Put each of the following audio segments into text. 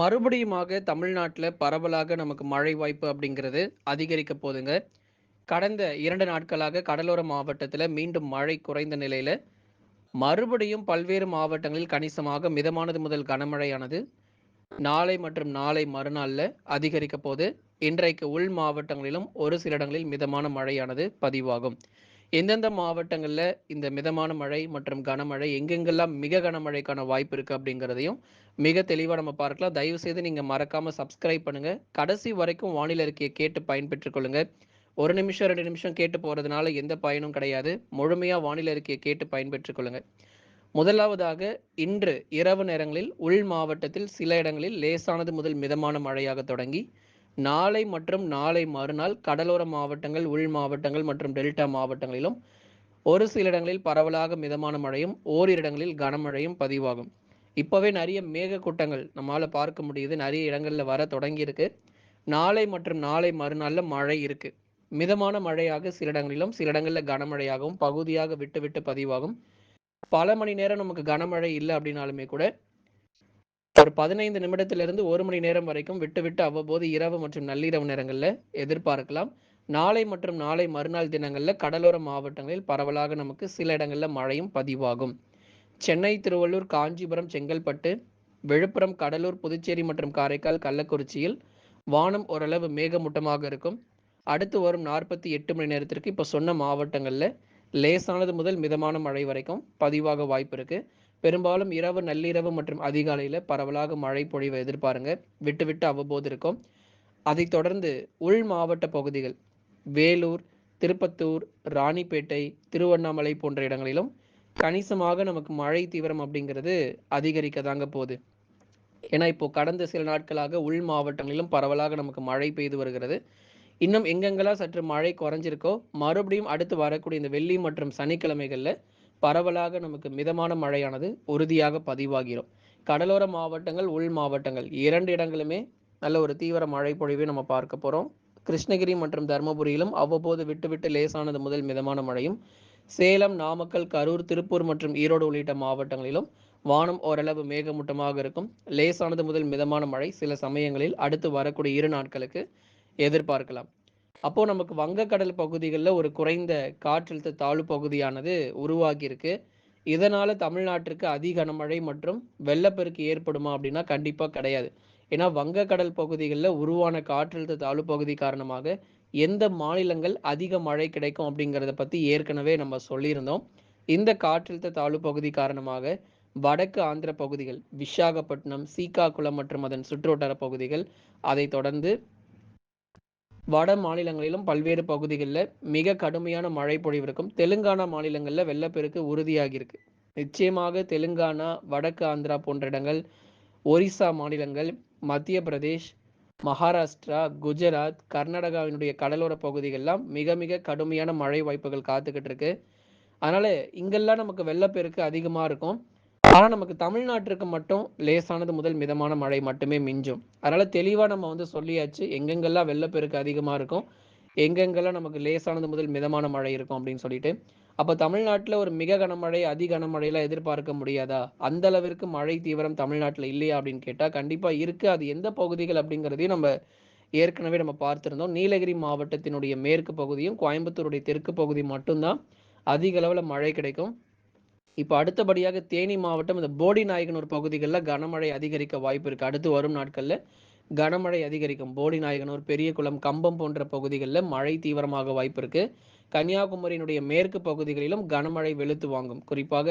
மறுபடியுமாக தமிழ்நாட்டில் பரவலாக நமக்கு மழை வாய்ப்பு அப்படிங்கிறது அதிகரிக்க போதுங்க. கடந்த இரண்டு நாட்களாக கடலோர மாவட்டத்தில் மீண்டும் மழை குறைந்த நிலையில் மறுபடியும் பல்வேறு மாவட்டங்களில் கணிசமாக மிதமானது முதல் கனமழையானது, நாளை மற்றும் நாளை மறுநாளில் அதிகரிக்க போது. இன்றைக்கு உள் மாவட்டங்களிலும் ஒரு சில இடங்களில் மிதமான மழையானது பதிவாகும். எந்தெந்த மாவட்டங்களில் இந்த மிதமான மழை மற்றும் கனமழை எங்கெங்கெல்லாம் மிக கனமழைக்கான வாய்ப்பு இருக்குது அப்படிங்கிறதையும் மிக தெளிவாக நம்ம பார்க்கலாம். தயவு செய்து நீங்கள் மறக்காமல் சப்ஸ்கிரைப் பண்ணுங்கள் கடைசி வரைக்கும் வானிலை இருக்கையை கேட்டு பயன்பெற்றுக் கொள்ளுங்க. 1 நிமிஷம், ரெண்டு நிமிஷம் கேட்டு போகிறதுனால எந்த பயனும் கிடையாது. முழுமையாக வானிலை இருக்கையை கேட்டு பயன்பெற்றுக்கொள்ளுங்கள் முதலாவதாக இன்று இரவு நேரங்களில் உள் மாவட்டத்தில் சில இடங்களில் லேசானது முதல் மிதமான மழையாக தொடங்கி, நாளை மற்றும் நாளை மறுநாள் கடலோர மாவட்டங்கள், உள் மாவட்டங்கள் மற்றும் டெல்டா மாவட்டங்களிலும் ஒரு சில இடங்களில் பரவலாக மிதமான மழையும், ஓரிரு இடங்களில் கனமழையும் பதிவாகும். இப்போவே நிறைய மேகக்கூட்டங்கள் நம்மளால் பார்க்க முடியுது. நிறைய இடங்களில் வர தொடங்கியிருக்கு. நாளை மற்றும் நாளை மறுநாளில் மழை இருக்குது மிதமான மழையாக சில இடங்களிலும், சில இடங்களில் கனமழையாகவும் பகுதியாக விட்டு விட்டு பதிவாகும். பல மணி நேரம் நமக்கு கனமழை இல்லை அப்படின்னாலுமே கூட, ஒரு 15 நிமிடத்திலிருந்து ஒரு மணி நேரம் வரைக்கும் விட்டு விட்டு அவ்வப்போது இரவு மற்றும் நள்ளிரவு நேரங்களில் எதிர்பார்க்கலாம். நாளை மற்றும் நாளை மறுநாள் தினங்களில் கடலோர மாவட்டங்களில் பரவலாக நமக்கு சில இடங்களில் மழையும் பதிவாகும். சென்னை, திருவள்ளூர், காஞ்சிபுரம், செங்கல்பட்டு, விழுப்புரம், கடலூர், புதுச்சேரி மற்றும் காரைக்கால், கள்ளக்குறிச்சியில் வானம் ஓரளவு மேகமூட்டமாக இருக்கும். அடுத்து வரும் 48 மணி நேரத்திற்கு இப்போ சொன்ன மாவட்டங்களில் லேசானது முதல் மிதமான மழை வரைக்கும் பதிவாக வாய்ப்பு இருக்கு. பெரும்பாலும் இரவு, நள்ளிரவு மற்றும் அதிகாலையில் பரவலாக மழை பொழிவை எதிர்பாருங்க. விட்டு விட்டு அவ்வப்போது இருக்கும். அதைத் தொடர்ந்து உள் மாவட்ட பகுதிகள் வேலூர், திருப்பத்தூர், ராணிப்பேட்டை, திருவண்ணாமலை போன்ற இடங்களிலும் கணிசமாக நமக்கு மழை தீவிரம் அப்படிங்கிறது அதிகரிக்க தாங்க போது. ஏன்னா, இப்போ கடந்த சில நாட்களாக உள் மாவட்டங்களிலும் பரவலாக நமக்கு மழை பெய்து வருகிறது. இன்னும் எங்கெங்கெல்லாம் சற்று மழை குறைஞ்சிருக்கோ, மறுபடியும் அடுத்து வரக்கூடிய இந்த வெள்ளி மற்றும் சனிக்கிழமைகளில் பரவலாக நமக்கு மிதமான மழையானது உறுதியாக பதிவாகிறோம் கடலோர மாவட்டங்கள், உள் மாவட்டங்கள் இரண்டு இடங்களுமே நல்ல ஒரு தீவிர மழை பொழிவை நம்ம பார்க்க போகிறோம் கிருஷ்ணகிரி மற்றும் தர்மபுரியிலும் அவ்வப்போது விட்டு விட்டு லேசானது முதல் மிதமான மழையும், சேலம், நாமக்கல், கரூர், திருப்பூர் மற்றும் ஈரோடு உள்ளிட்ட மாவட்டங்களிலும் வானம் ஓரளவு மேகமூட்டமாக இருக்கும். லேசானது முதல் மிதமான மழை சில சமயங்களில் அடுத்து வரக்கூடிய இரு நாட்களுக்கு எதிர்பார்க்கலாம். அப்போ நமக்கு வங்கக்கடல் பகுதிகளில் ஒரு குறைந்த காற்றழுத்த தாழ்வு பகுதியானது உருவாகியிருக்கு. இதனால தமிழ்நாட்டிற்கு அதிக கனமழை மற்றும் வெள்ளப்பெருக்கு ஏற்படுமா அப்படின்னா கண்டிப்பாக கிடையாது. ஏன்னா, வங்கக்கடல் பகுதிகளில் உருவான காற்றழுத்த தாழ்வு பகுதி காரணமாக எந்த மாநிலங்கள் அதிக மழை கிடைக்கும் அப்படிங்கிறத பற்றி ஏற்கனவே நம்ம சொல்லியிருந்தோம். இந்த காற்றழுத்த தாழ்வு பகுதி காரணமாக வடக்கு ஆந்திர பகுதிகள் விசாகப்பட்டினம், சீகாகுளம் மற்றும் அதன் சுற்றுவட்டார பகுதிகள், அதைத் தொடர்ந்து வட மாநிலங்களிலும் பல்வேறு பகுதிகளில் மிக கடுமையான மழை பொழிவு இருக்கும். தெலுங்கானா மாநிலங்களில் வெள்ளப்பெருக்கு உறுதியாகியிருக்கு. நிச்சயமாக தெலுங்கானா, வடக்கு ஆந்திரா போன்ற இடங்கள், ஒரிசா மாநிலங்கள், மத்திய பிரதேஷ், மகாராஷ்டிரா, குஜராத், கர்நாடகாவினுடைய கடலோர பகுதிகள்லாம் மிக மிக கடுமையான மழை வாய்ப்புகள் காத்துக்கிட்டு இருக்கு. அதனால இங்கெல்லாம் நமக்கு வெள்ளப்பெருக்கு அதிகமாக இருக்கும். ஆனால் நமக்கு தமிழ்நாட்டிற்கு மட்டும் லேசானது முதல் மிதமான மழை மட்டுமே மிஞ்சும். அதனால் தெளிவாக நம்ம வந்து சொல்லியாச்சு. எங்கெங்கெல்லாம் வெள்ளப்பெருக்கு அதிகமாக இருக்கும், எங்கெங்கெல்லாம் நமக்கு லேசானது முதல் மிதமான மழை இருக்கும் அப்படின்னு சொல்லிட்டு. அப்போ தமிழ்நாட்டில் ஒரு மிக கனமழை, அதி கனமழையெல்லாம் எதிர்பார்க்க முடியாதா? அந்த அளவிற்கு மழை தீவிரம் தமிழ்நாட்டில் இல்லையா அப்படின்னு கேட்டால் கண்டிப்பாக இருக்குது அது எந்த பகுதிகள் அப்படிங்கிறதையும் நம்ம ஏற்கனவே நம்ம பார்த்துருந்தோம் நீலகிரி மாவட்டத்தினுடைய மேற்கு பகுதியும், கோயம்புத்தூருடைய தெற்கு பகுதி மட்டும்தான் அதிக அளவில் மழை கிடைக்கும். இப்போ அடுத்தபடியாக தேனி மாவட்டம் இந்த போடிநாயக்கனூர் பகுதிகளில் கனமழை அதிகரிக்க வாய்ப்பு இருக்கு. அடுத்து வரும் நாட்களில் கனமழை அதிகரிக்கும். போடிநாயக்கனூர், பெரியகுளம், கம்பம் போன்ற பகுதிகளில் மழை தீவிரமாக வாய்ப்பு இருக்கு. கன்னியாகுமரியினுடைய மேற்கு பகுதிகளிலும் கனமழை வெளுத்து வாங்கும். குறிப்பாக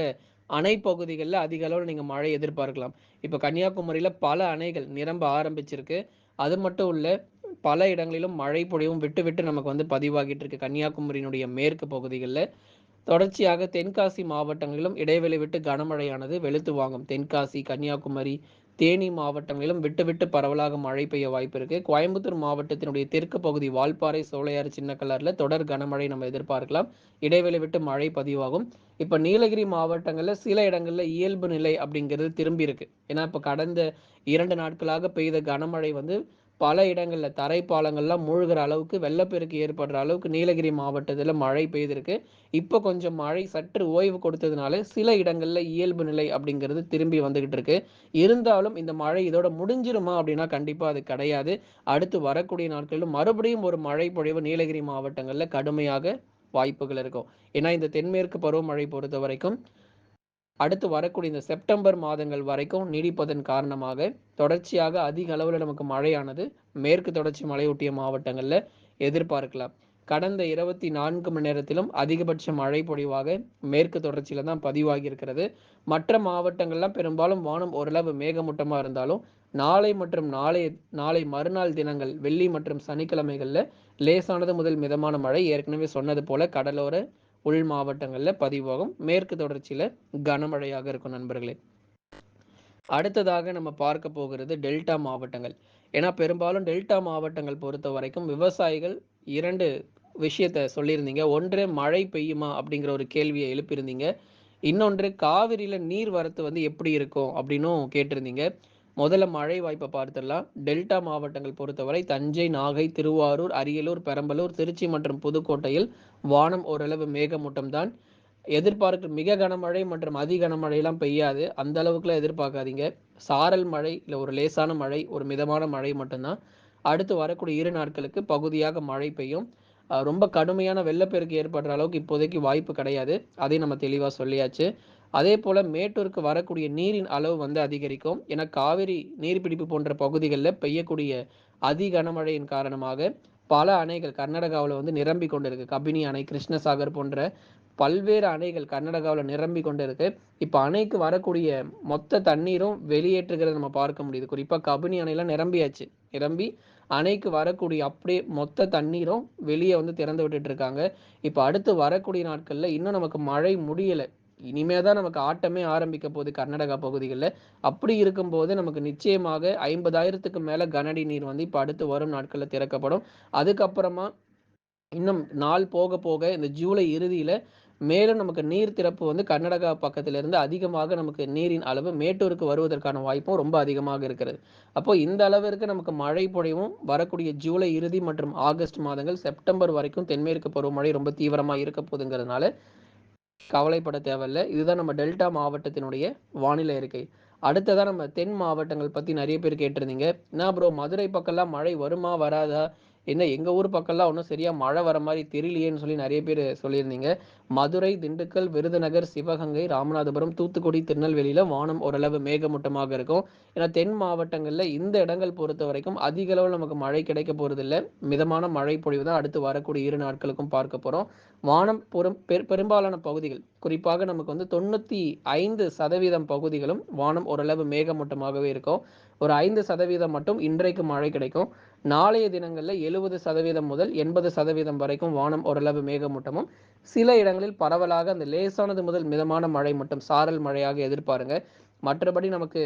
அணை பகுதிகளில் அதிக அளவில் நீங்கள் மழை எதிர்பார்க்கலாம். இப்போ கன்னியாகுமரியில் பல அணைகள் நிரம்ப ஆரம்பிச்சிருக்கு. அது மட்டும் இல்ல, பல இடங்களிலும் மழை பொழிவும் விட்டு விட்டு நமக்கு வந்து பதிவாகிட்டு இருக்கு. கன்னியாகுமரியினுடைய மேற்கு பகுதிகளில் தொடர்ச்சியாக தென்காசி மாவட்டங்களிலும் இடைவெளி விட்டு கனமழையானது வெளுத்து வாங்கும். தென்காசி, கன்னியாகுமரி, தேனி மாவட்டங்களிலும் விட்டுவிட்டு பரவலாக மழை பெய்ய வாய்ப்பு இருக்கு. கோயம்புத்தூர் மாவட்டத்தினுடைய தெற்கு பகுதி வால்பாறை, சின்ன கலரில் தொடர் கனமழை நம்ம எதிர்பார்க்கலாம். இடைவெளி விட்டு மழை பதிவாகும். இப்ப நீலகிரி மாவட்டங்கள்ல சில இடங்கள்ல இயல்பு நிலை அப்படிங்கிறது திரும்பி இருக்கு. ஏன்னா, இப்ப கடந்த இரண்டு நாட்களாக பெய்த கனமழை வந்து பல இடங்களில் தரைப்பாலங்கள்லாம் மூழ்கிற அளவுக்கு வெள்ளப்பெருக்கு ஏற்படுற அளவுக்கு நீலகிரி மாவட்டத்தில் மழை பெய்திருக்கு. இப்போ கொஞ்சம் மழை சற்று ஓய்வு கொடுத்ததுனால, சில இடங்களில் இயல்பு நிலை அப்படிங்கிறது திரும்பி வந்துகிட்டு இருக்கு. இருந்தாலும் இந்த மழை இதோட முடிஞ்சிருமா அப்படின்னா கண்டிப்பாக அது கிடையாது. அடுத்து வரக்கூடிய நாட்களில் மறுபடியும் ஒரு மழை பொழிவு நீலகிரி மாவட்டங்களில் கடுமையாக வாய்ப்புகள் இருக்கும். ஏன்னா இந்த தென்மேற்கு பருவமழை பொறுத்த வரைக்கும் அடுத்து வரக்கூடிய இந்த செப்டம்பர் மாதங்கள் வரைக்கும் நீடிப்பதன் காரணமாக, தொடர்ச்சியாக அதிக அளவில் நமக்கு மழையானது மேற்கு தொடர்ச்சி மலையொட்டிய மாவட்டங்களில் எதிர்பார்க்கலாம். கடந்த 24 மணி நேரத்திலும் அதிகபட்ச மழை பொழிவாக மேற்கு தொடர்ச்சியில தான் பதிவாகி இருக்கிறது. மற்ற மாவட்டங்கள்லாம் பெரும்பாலும் வானம் ஓரளவு மேகமூட்டமா இருந்தாலும், நாளை மற்றும் நாளைய நாளை மறுநாள் தினங்கள் வெள்ளி மற்றும் சனிக்கிழமைகளில் லேசானது முதல் மிதமான மழை ஏற்கனவே சொன்னது போல கடலோர, உள் மாவட்டங்களில் பதிவாகும். மேற்கு தொடர்ச்சியில் கனமழையாக இருக்கும் நண்பர்களே. அடுத்ததாக நம்ம பார்க்க போகிறது டெல்டா மாவட்டங்கள். ஏன்னா பெரும்பாலும் டெல்டா மாவட்டங்கள் பொறுத்த வரைக்கும் விவசாயிகள் இரண்டு விஷயத்த சொல்லியிருந்தீங்க. ஒன்று மழை பெய்யுமா அப்படிங்கிற ஒரு கேள்வியை எழுப்பியிருந்தீங்க. இன்னொன்று காவிரியில் நீர் வரத்து வந்து எப்படி இருக்கும் அப்படின்னும் கேட்டிருந்தீங்க. முதல்ல மழை வாய்ப்பை பார்த்துடலாம். டெல்டா மாவட்டங்கள் பொறுத்தவரை தஞ்சை, நாகை, திருவாரூர், அரியலூர், பெரம்பலூர், திருச்சி மற்றும் புதுக்கோட்டையில் வானம் ஓரளவு மேகமூட்டம் தான். எதிர்பார்க்க மிக கனமழை மற்றும் அதி கனமழையெல்லாம் பெய்யாது. அந்த அளவுக்குலாம் எதிர்பார்க்காதீங்க. சாரல் மழை, இல்லை ஒரு லேசான மழை, ஒரு மிதமான மழை மட்டும்தான் அடுத்து வரக்கூடிய இரு நாட்களுக்கு பகுதியாக மழை பெய்யும். ரொம்ப கடுமையான வெள்ளப்பெருக்கு ஏற்படுற அளவுக்கு இப்போதைக்கு வாய்ப்பு கிடையாது. அதை நம்ம தெளிவாக சொல்லியாச்சு. அதே போல் மேட்டூருக்கு வரக்கூடிய நீரின் அளவு வந்து அதிகரிக்கும். என காவிரி நீர்பிடிப்பு போன்ற பகுதிகளில் பெய்யக்கூடிய அதி கனமழையின் காரணமாக பல அணைகள் கர்நாடகாவில் வந்து நிரம்பி கொண்டிருக்கு. கபினி அணை, கிருஷ்ணசாகர் போன்ற பல்வேறு அணைகள் கர்நாடகாவில் நிரம்பி கொண்டு இருக்கு. இப்போ அணைக்கு வரக்கூடிய மொத்த தண்ணீரும் வெளியேற்றுகிறத நம்ம பார்க்க முடியுது. குறிப்பாக கபினி அணைலாம் நிரம்பியாச்சு. நிரம்பி அணைக்கு வரக்கூடிய அப்படியே மொத்த தண்ணீரும் வெளியே வந்து திறந்து விட்டுட்டு இருக்காங்க. இப்போ அடுத்து வரக்கூடிய நாட்களில் இன்னும் நமக்கு மழை முடியலை இனிமே தான் நமக்கு ஆட்டமே ஆரம்பிக்க போகுது கர்நாடகா பகுதிகளில் அப்படி இருக்கும்போது நமக்கு நிச்சயமாக ஐம்பதாயிரத்துக்கு மேலே கனடி நீர் வந்து இப்போ அடுத்து வரும் நாட்களில் திறக்கப்படும். அதுக்கப்புறமா இன்னும் நாள் போக போக இந்த ஜூலை இறுதியில் மேலும் நமக்கு நீர் திறப்பு வந்து கர்நாடகா பக்கத்திலிருந்து அதிகமாக நமக்கு நீரின் அளவு மேட்டூருக்கு வருவதற்கான வாய்ப்பும் ரொம்ப அதிகமாக இருக்கிறது. அப்போ இந்த அளவிற்கு நமக்கு மழை பொழிவும் வரக்கூடிய ஜூலை இறுதி மற்றும் ஆகஸ்ட் மாதங்கள், செப்டம்பர் வரைக்கும் தென்மேற்கு பருவமழை ரொம்ப தீவிரமாக இருக்க போதுங்கிறதுனால, கவலைப்பட தேவையில்ல. இதுதான் நம்ம டெல்டா மாவட்டத்தினுடைய வானிலை இருக்கை அடுத்ததா நம்ம தென் மாவட்டங்கள் பத்தி நிறைய பேர் கேட்டிருந்தீங்க. "என்ன ப்ரோ மதுரை பக்கம்லாம் மழை வருமா? வராதா? என்ன எங்கள் ஊர் பக்கம்லாம் ஒன்றும் சரியாக மழை வர மாதிரி தெரியலையேன்னு" சொல்லி நிறைய பேர் சொல்லியிருந்தீங்க. மதுரை, திண்டுக்கல், விருதுநகர், சிவகங்கை, ராமநாதபுரம், தூத்துக்குடி, திருநெல்வேலியில் வானம் ஓரளவு மேகமூட்டமாக இருக்கும். ஏன்னா தென் மாவட்டங்களில் இந்த இடங்கள் பொறுத்தவரைக்கும் அதிக அளவில் நமக்கு மழை கிடைக்க போகிறதில்ல மிதமான மழை பொழிவு தான் அடுத்து வரக்கூடிய இரு நாட்களுக்கும் பார்க்க போகிறோம் வானம் பெரும் பெரும்பாலான பகுதிகள், குறிப்பாக நமக்கு வந்து 95% பகுதிகளும் வானம் ஓரளவு மேகமூட்டமாகவே இருக்கும். ஒரு ஐந்து சதவீதம் மட்டும் இன்றைக்கு மழை கிடைக்கும். நாளைய தினங்களில் எழுபது சதவீதம் முதல் 80% வரைக்கும் வானம் ஓரளவு மேகமூட்டமும், சில இடங்களில் பரவலாக அந்த லேசானது முதல் மிதமான மழை மட்டும் சாரல் மழையாக எதிர்பாருங்க. மற்றபடி நமக்கு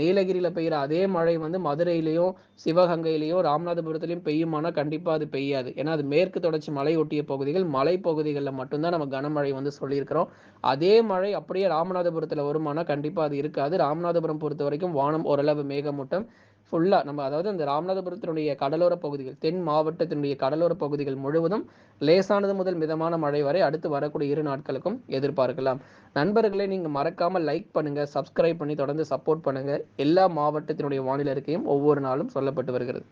நீலகிரியில் பெய்கிற அதே மழை வந்து மதுரையிலையும் சிவகங்கையிலையும் ராமநாதபுரத்துலையும் பெய்யுமானா கண்டிப்பாக அது பெய்யாது. ஏன்னா அது மேற்கு தொடர்ச்சி மலையொட்டிய பகுதிகள். மலை பகுதிகளில் மட்டும்தான் நம்ம கனமழை வந்து சொல்லியிருக்கிறோம். அதே மழை அப்படியே ராமநாதபுரத்தில் வருமானா கண்டிப்பாக அது இருக்காது. ராமநாதபுரம் பொறுத்த வரைக்கும் வானம் ஓரளவு மேகமூட்டம். ஃபுல்லாக நம்ம அதாவது அந்த ராமநாதபுரத்தினுடைய கடலோர பகுதிகள், தென் மாவட்டத்தினுடைய கடலோர பகுதிகள் முழுவதும் லேசானது முதல் மிதமான மழை வரை அடுத்து வரக்கூடிய இரு நாட்களுக்கும் எதிர்பார்க்கலாம். நண்பர்களே நீங்கள் மறக்காமல் லைக் பண்ணுங்கள் சப்ஸ்கிரைப் பண்ணி தொடர்ந்து சப்போர்ட் பண்ணுங்கள் எல்லா மாவட்டத்தினுடைய வானிலை இருக்கையும் ஒவ்வொரு நாளும் சொல்லப்பட்டு வருகிறது.